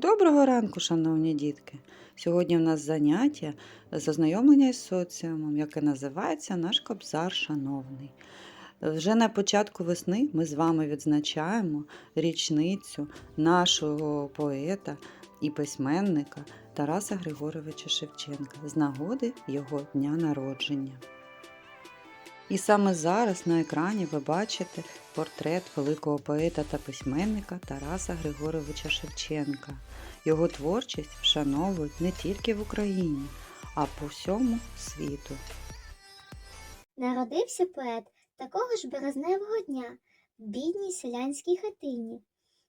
Доброго ранку, шановні дітки! Сьогодні в нас заняття з ознайомлення із соціумом, яке називається Наш Кобзар Шановний. Вже на початку весни ми з вами відзначаємо річницю нашого поета і письменника Тараса Григоровича Шевченка з нагоди його дня народження. І саме зараз на екрані ви бачите портрет великого поета та письменника Тараса Григоровича Шевченка. Його творчість вшановують не тільки в Україні, а по всьому світу. Народився поет такого ж березневого дня в бідній селянській хатині.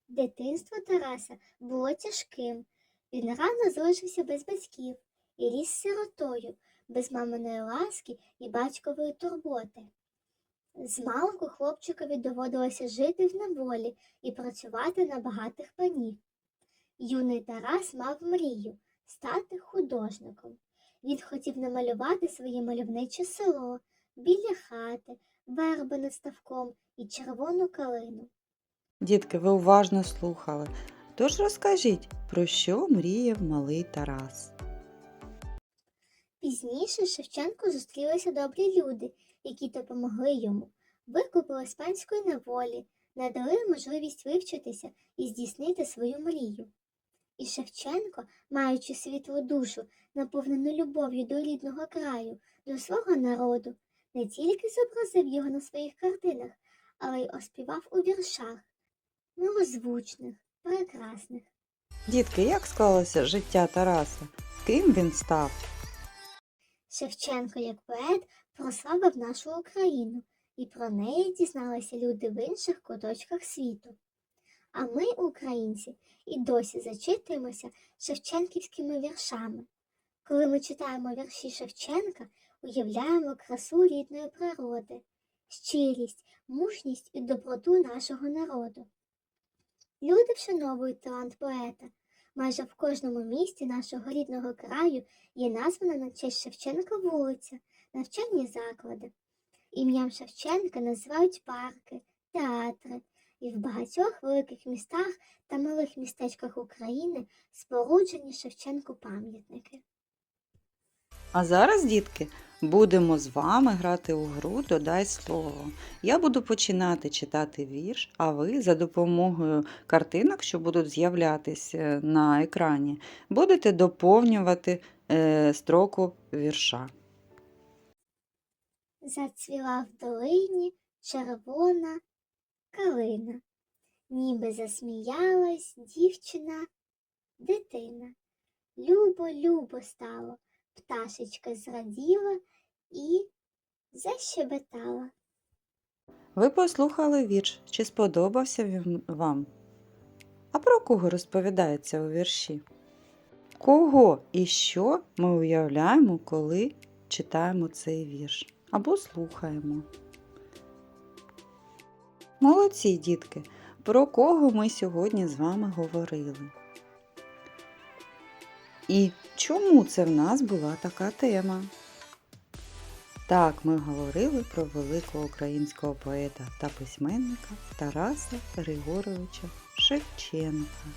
Дитинство Тараса було тяжким. Він рано залишився без батьків і ріс сиротою, без маминої ласки і батькової турботи. Змалку хлопчикові доводилося жити в неволі і працювати на багатих панів. Юний Тарас мав мрію стати художником. Він хотів намалювати своє мальовниче село, біля хати, верби над ставком і червону калину. Дітки, ви уважно слухали. Тож розкажіть, про що мріяв малий Тарас? Пізніше Шевченку зустрілися добрі люди, які допомогли йому, викупили з панської неволі, надали можливість вивчитися і здійснити свою мрію. І Шевченко, маючи світлу душу, наповнену любов'ю до рідного краю, до свого народу, не тільки зобразив його на своїх картинах, але й оспівав у віршах, милозвучних, прекрасних. Дітки, як склалося життя Тараса? Ким він став? Шевченко як поет прославив нашу Україну, і про неї дізналися люди в інших куточках світу. А ми, українці, і досі зачитуємося шевченківськими віршами. Коли ми читаємо вірші Шевченка, уявляємо красу рідної природи, щирість, мужність і доброту нашого народу. Люди вшановують талант поета. Майже в кожному місті нашого рідного краю є названа на честь Шевченка вулиця, навчальні заклади. Ім'ям Шевченка називають парки, театри, і в багатьох великих містах та малих містечках України споруджені Шевченку пам'ятники. А зараз, дітки, будемо з вами грати у гру Додай слово. Я буду починати читати вірш, а ви за допомогою картинок, що будуть з'являтися на екрані, будете доповнювати е, строку вірша. Зацвіла в долині червона калина, ніби засміялась дівчина, дитина. Любо, любо стало, пташечка зраділа і защебетала. Ви послухали вірш. Чи сподобався він вам? А про кого розповідається у вірші? Кого і що ми уявляємо, коли читаємо цей вірш або слухаємо? Молодці, дітки! Про кого ми сьогодні з вами говорили? І чому це в нас була така тема? Так, ми говорили про великого українського поета та письменника Тараса Григоровича Шевченка.